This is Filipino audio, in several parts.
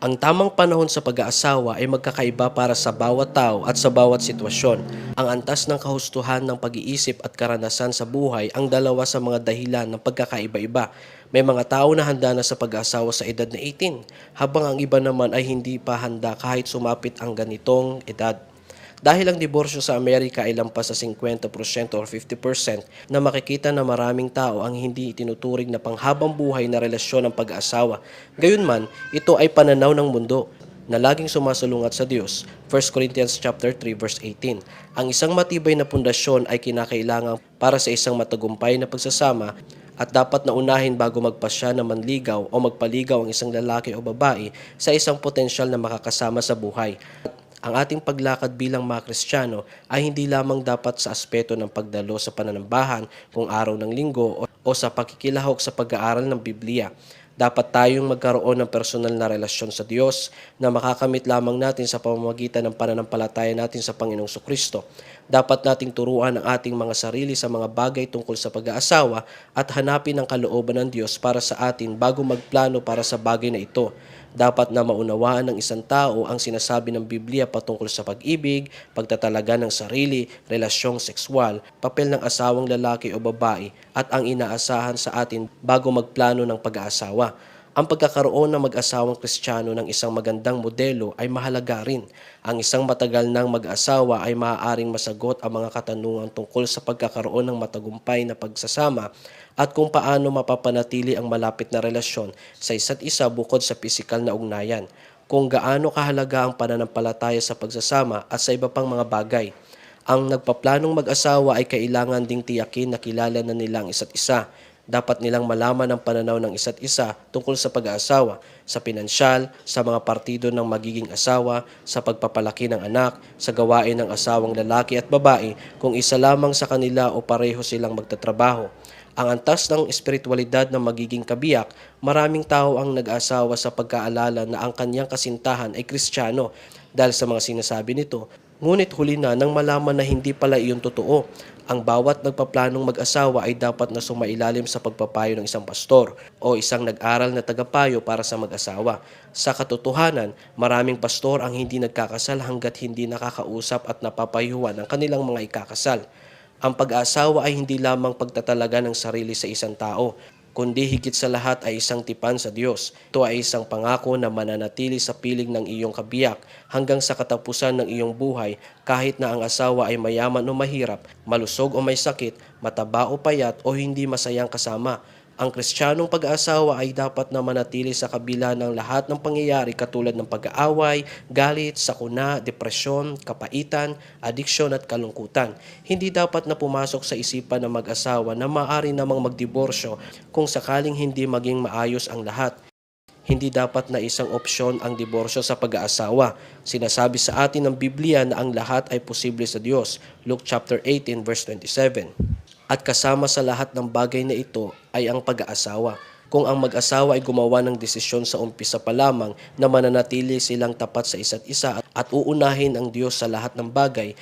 Ang tamang panahon sa pag-aasawa ay magkakaiba para sa bawat tao at sa bawat sitwasyon. Ang antas ng kahustuhan ng pag-iisip at karanasan sa buhay ang dalawa sa mga dahilan ng pagkakaiba-iba. May mga tao na handa na sa pag-aasawa sa edad na 18, habang ang iba naman ay hindi pa handa kahit sumapit ang ganitong edad. Dahil ang diborsyo sa Amerika ay lampas sa 50% or 50% na makikita na maraming tao ang hindi itinuturing na panghabang buhay na relasyon ng pag-aasawa. Gayunman, ito ay pananaw ng mundo na laging sumasalungat sa Diyos. 1 Corinthians chapter 3 verse 18. Ang isang matibay na pundasyon ay kinakailangan para sa isang matagumpay na pagsasama at dapat na unahin bago magpasya na manligaw o magpaligaw ang isang lalaki o babae sa isang potensyal na makakasama sa buhay. Ang ating paglakad bilang mga Kristiyano ay hindi lamang dapat sa aspeto ng pagdalo sa pananambahan kung araw ng linggo o, sa pakikilahok sa pag-aaral ng Biblia. Dapat tayong magkaroon ng personal na relasyon sa Diyos na makakamit lamang natin sa pamamagitan ng pananampalataya natin sa Panginoong Kristo. Dapat nating turuan ang ating mga sarili sa mga bagay tungkol sa pag-aasawa at hanapin ang kalooban ng Diyos para sa atin bago magplano para sa bagay na ito. Dapat na maunawaan ng isang tao ang sinasabi ng Biblia patungkol sa pag-ibig, pagtatalaga ng sarili, relasyong sexual, papel ng asawang lalaki o babae, at ang inaasahan sa atin bago magplano ng pag-aasawa. Ang pagkakaroon ng mag-asawang kristyano ng isang magandang modelo ay mahalaga rin. Ang isang matagal ng mag-asawa ay maaaring masagot ang mga katanungan tungkol sa pagkakaroon ng matagumpay na pagsasama at kung paano mapapanatili ang malapit na relasyon sa isa't isa bukod sa pisikal na ugnayan, kung gaano kahalaga ang pananampalataya sa pagsasama at sa iba pang mga bagay. Ang nagpaplanong mag-asawa ay kailangan ding tiyakin na kilala na nila ang isa't isa. Dapat nilang malaman ang pananaw ng isa't isa tungkol sa pag-aasawa, sa pinansyal, sa mga partido ng magiging asawa, sa pagpapalaki ng anak, sa gawain ng asawang lalaki at babae kung isa lamang sa kanila o pareho silang magtatrabaho. Ang antas ng espiritualidad na magiging kabiyak, maraming tao ang nag-asawa sa pagkaalala na ang kanyang kasintahan ay kristyano dahil sa mga sinasabi nito. Ngunit huli na nang malaman na hindi pala iyon totoo. Ang bawat nagpaplanong mag-asawa ay dapat na sumailalim sa pagpapayo ng isang pastor o isang nag-aral na tagapayo para sa mag-asawa. Sa katotohanan, maraming pastor ang hindi nagkakasal hanggat hindi nakakausap at napapayuhan ang kanilang mga ikakasal. Ang pag-aasawa ay hindi lamang pagtatalaga ng sarili sa isang tao, kundi higit sa lahat ay isang tipan sa Diyos. Ito ay isang pangako na mananatili sa piling ng iyong kabiyak hanggang sa katapusan ng iyong buhay kahit na ang asawa ay mayaman o mahirap, malusog o may sakit, mataba o payat o hindi masayang kasama. Ang kristyanong pag-aasawa ay dapat na manatili sa kabila ng lahat ng pangyayari katulad ng pag-aaway, galit, sakuna, depresyon, kapaitan, adiksyon at kalungkutan. Hindi dapat na pumasok sa isipan ng mag-asawa na maaari namang magdiborsyo kung sakaling hindi maging maayos ang lahat. Hindi dapat na isang opsyon ang diborsyo sa pag-aasawa. Sinasabi sa atin ng Biblia na ang lahat ay posible sa Diyos. Luke chapter 18 verse 27. At kasama sa lahat ng bagay na ito ay ang pag-aasawa. Kung ang mag-asawa ay gumawa ng desisyon sa umpisa pa lamang na mananatili silang tapat sa isa't isa at uunahin ang Diyos sa lahat ng bagay,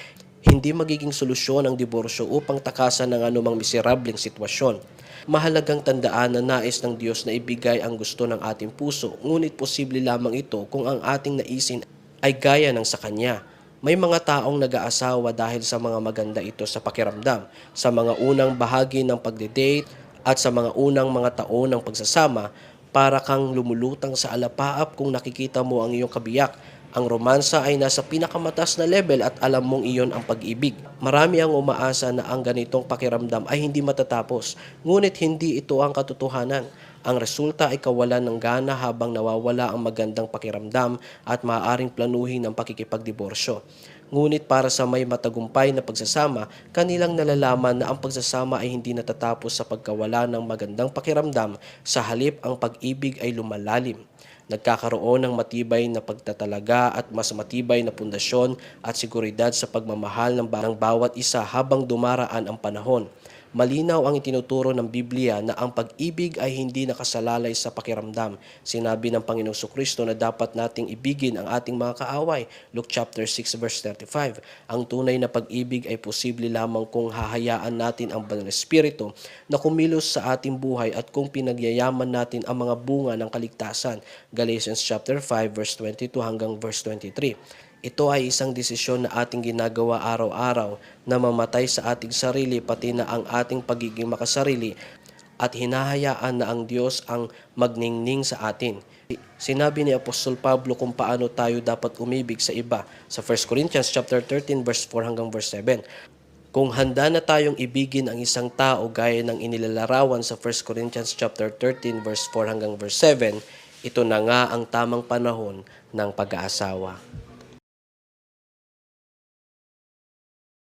hindi magiging solusyon ang diborsyo upang takasan ng anumang miserableng sitwasyon. Mahalagang tandaan na nais ng Diyos na ibigay ang gusto ng ating puso, ngunit posible lamang ito kung ang ating naisin ay gaya ng sa Kanya. May mga taong nag-aasawa dahil sa mga maganda ito sa pakiramdam, sa mga unang bahagi ng pagde-date at sa mga unang mga taon ng pagsasama para kang lumulutang sa alapaap kung nakikita mo ang iyong kabiyak. Ang romansa ay nasa pinakamatas na level at alam mong iyon ang pag-ibig. Marami ang umaasa na ang ganitong pakiramdam ay hindi matatapos, ngunit hindi ito ang katotohanan. Ang resulta ay kawalan ng gana habang nawawala ang magandang pakiramdam at maaaring planuhin ang pakikipagdiborsyo. Ngunit para sa may matagumpay na pagsasama, kanilang nalalaman na ang pagsasama ay hindi natatapos sa pagkawala ng magandang pakiramdam, sa halip ang pag-ibig ay lumalalim. Nagkakaroon ng matibay na pagtatalaga at mas matibay na pundasyon at seguridad sa pagmamahal ng bawat isa habang dumaraan ang panahon. Malinaw ang itinuturo ng Biblia na ang pag-ibig ay hindi nakasalalay sa pakiramdam. Sinabi ng Panginoong Kristo na dapat nating ibigin ang ating mga kaaway. Luke chapter 6 verse 35. Ang tunay na pag-ibig ay posible lamang kung hahayaan natin ang Banal na Espiritu na kumilos sa ating buhay at kung pinagyayaman natin ang mga bunga ng kaligtasan. Galatians chapter 5 verse 22 hanggang verse 23. Ito ay isang desisyon na ating ginagawa araw-araw na mamatay sa ating sarili pati na ang ating pagiging makasarili at hinahayaan na ang Diyos ang magningning sa atin. Sinabi ni Apostol Pablo kung paano tayo dapat umibig sa iba sa 1 Corinthians chapter 13 verse 4 hanggang verse 7. Kung handa na tayong ibigin ang isang tao gaya ng inilalarawan sa 1 Corinthians chapter 13 verse 4 hanggang verse 7, ito na nga ang tamang panahon ng pag-aasawa.